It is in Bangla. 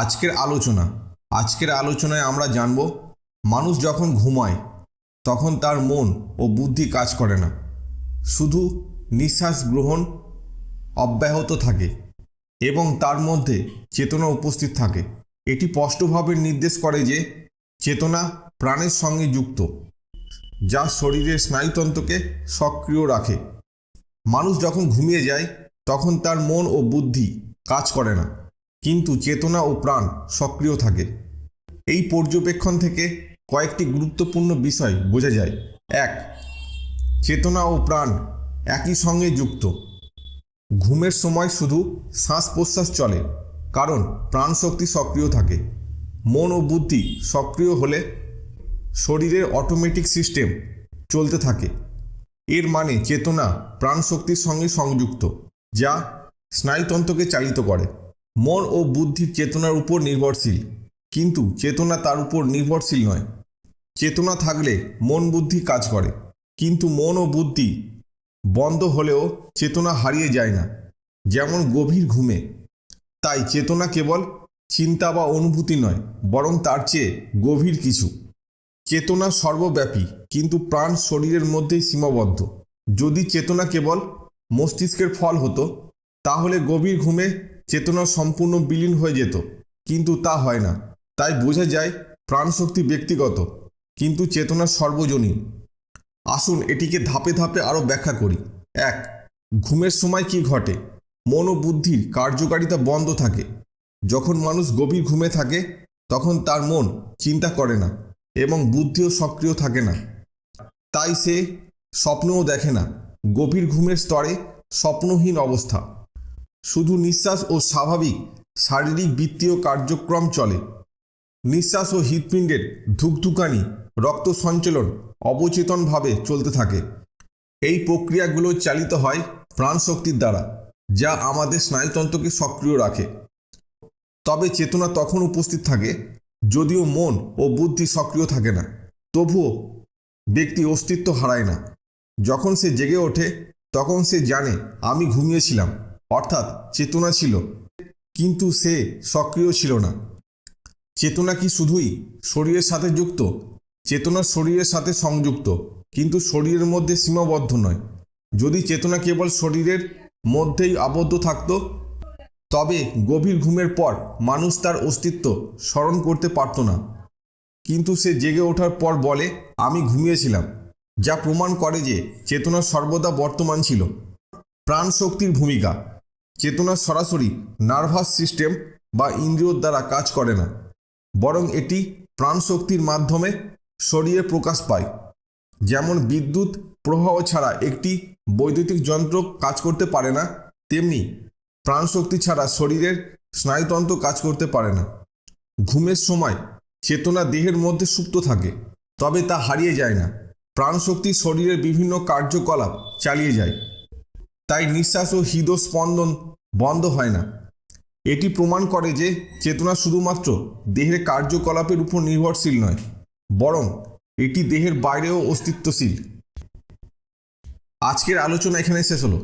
আজকের আলোচনা। আজকের আলোচনায় আমরা জানব, মানুষ যখন ঘুমায়, তখন তার মন ও বুদ্ধি কাজ করে না। শুধু নিঃশ্বাস গ্রহণ অব্যাহত থাকে এবং তার মধ্যে চেতনা উপস্থিত থাকে। এটি স্পষ্টভাবে নির্দেশ করে যে চেতনা প্রাণের সঙ্গে যুক্ত, যা শরীরের স্নায়ুতন্ত্রকে সক্রিয় রাখে। মানুষ যখন ঘুমিয়ে যায়, তখন তার মন ও বুদ্ধি কাজ করে না। কিন্তু চেতনা ও প্রাণ সক্রিয় থাকে। এই পর্যবেক্ষণ থেকে কয়েকটি গুরুত্বপূর্ণ বিষয় বোঝা যায়। এক, চেতনা ও প্রাণ একই সঙ্গে যুক্ত। ঘুমের সময় শুধু শ্বাস প্রশ্বাস চলে, কারণ প্রাণশক্তি সক্রিয় থাকে। মন ও বুদ্ধি সক্রিয় হলে শরীরের অটোমেটিক সিস্টেম চলতে থাকে। এর মানে চেতনা প্রাণশক্তির সঙ্গে সংযুক্ত, যা স্নায়ুতন্ত্রকে চালিত করে। মন ও বুদ্ধির চেতনার উপর নির্ভরশীল। কিন্তু চেতনা তার উপর নির্ভরশীল নয়। চেতনা থাকলে মন বুদ্ধি কাজ করে। কিন্তু মন ও বুদ্ধি বন্ধ হলেও চেতনা হারিয়ে যায় না, যেমন গভীর ঘুমে। তাই চেতনা কেবল চিন্তা বা অনুভূতি নয়, বরং তার চেয়ে গভীর কিছু। চেতনা সর্বব্যাপী, কিন্তু প্রাণ শরীরের মধ্যেই সীমাবদ্ধ। যদি চেতনা কেবল মস্তিষ্কের ফল হতো, তাহলে গভীর ঘুমে চেতনা সম্পূর্ণ বিলীন হয়ে যেত। কিন্তু তা হয় না। তাই বোঝা যায়, প্রাণশক্তি ব্যক্তিগত, কিন্তু চেতনা সর্বজনীন। আসুন এটিকে ধাপে ধাপে আরও ব্যাখ্যা করি। এক, ঘুমের সময় কি ঘটে? মন ও বুদ্ধির কার্যকারিতা বন্ধ থাকে। যখন মানুষ গভীর ঘুমে থাকে, তখন তার মন চিন্তা করে না এবং বুদ্ধিও সক্রিয় থাকে না। তাই সে স্বপ্নও দেখে না। গভীর ঘুমের স্তরে স্বপ্নহীন অবস্থা। শুধু নিঃশ্বাস ও স্বাভাবিক শারীরিক বৃত্তীয় কার্যক্রম চলে। নিঃশ্বাস ও হৃৎপিণ্ডের ধুকধুকানি, রক্ত সঞ্চালন অবচেতনভাবে চলতে থাকে। এই প্রক্রিয়াগুলো চালিত হয় প্রাণশক্তির দ্বারা, যা আমাদের স্নায়ুতন্ত্রকে সক্রিয় রাখে। তবে চেতনা তখন উপস্থিত থাকে যদিও মন ও বুদ্ধি সক্রিয় থাকে না, তবুও ব্যক্তি অস্তিত্ব হারায় না। যখন সে জেগে ওঠে, তখন সে জানে, আমি ঘুমিয়েছিলাম। অর্থাৎ চেতনা ছিল, কিন্তু সে সক্রিয় ছিল না। চেতনা কি শুধুই শরীরের সাথে যুক্ত? চেতনা শরীরের সাথে সংযুক্ত, কিন্তু শরীরের মধ্যে সীমাবদ্ধ নয়। যদি চেতনা কেবল শরীরের মধ্যেই আবদ্ধ থাকতো, তবে গভীর ঘুমের পর মানুষ তার অস্তিত্ব স্মরণ করতে পারত না। কিন্তু সে জেগে ওঠার পর বলে, আমি ঘুমিয়েছিলাম, যা প্রমাণ করে যে চেতনা সর্বদা বর্তমান ছিল। প্রাণ শক্তির ভূমিকা চেতনা সরাসরি নার্ভাস সিস্টেম বা ইন্দ্রিয়র দ্বারা কাজ করে না, বরং এটি প্রাণশক্তির মাধ্যমে শরীরে প্রকাশ পায়। যেমন বিদ্যুৎ প্রবাহ ছাড়া একটি বৈদ্যুতিক যন্ত্র কাজ করতে পারে না, তেমনি প্রাণশক্তি ছাড়া শরীরের স্নায়ুতন্ত্র কাজ করতে পারে না। ঘুমের সময় চেতনা দেহের মধ্যে সুপ্ত থাকে, তবে তা হারিয়ে যায় না। প্রাণশক্তি শরীরের বিভিন্ন কার্যকলাপ চালিয়ে যায়। তাই নিঃশ্বাস ও হৃদস্পন্দন বন্ধ হয় না। এটি প্রমাণ করে যে চেতনা শুধুমাত্র দেহের কার্যকলাপের উপর নির্ভরশীল নয়, বরং এটি দেহের বাইরেও অস্তিত্বশীল। আজকের আলোচনা এখানে শেষ হলো।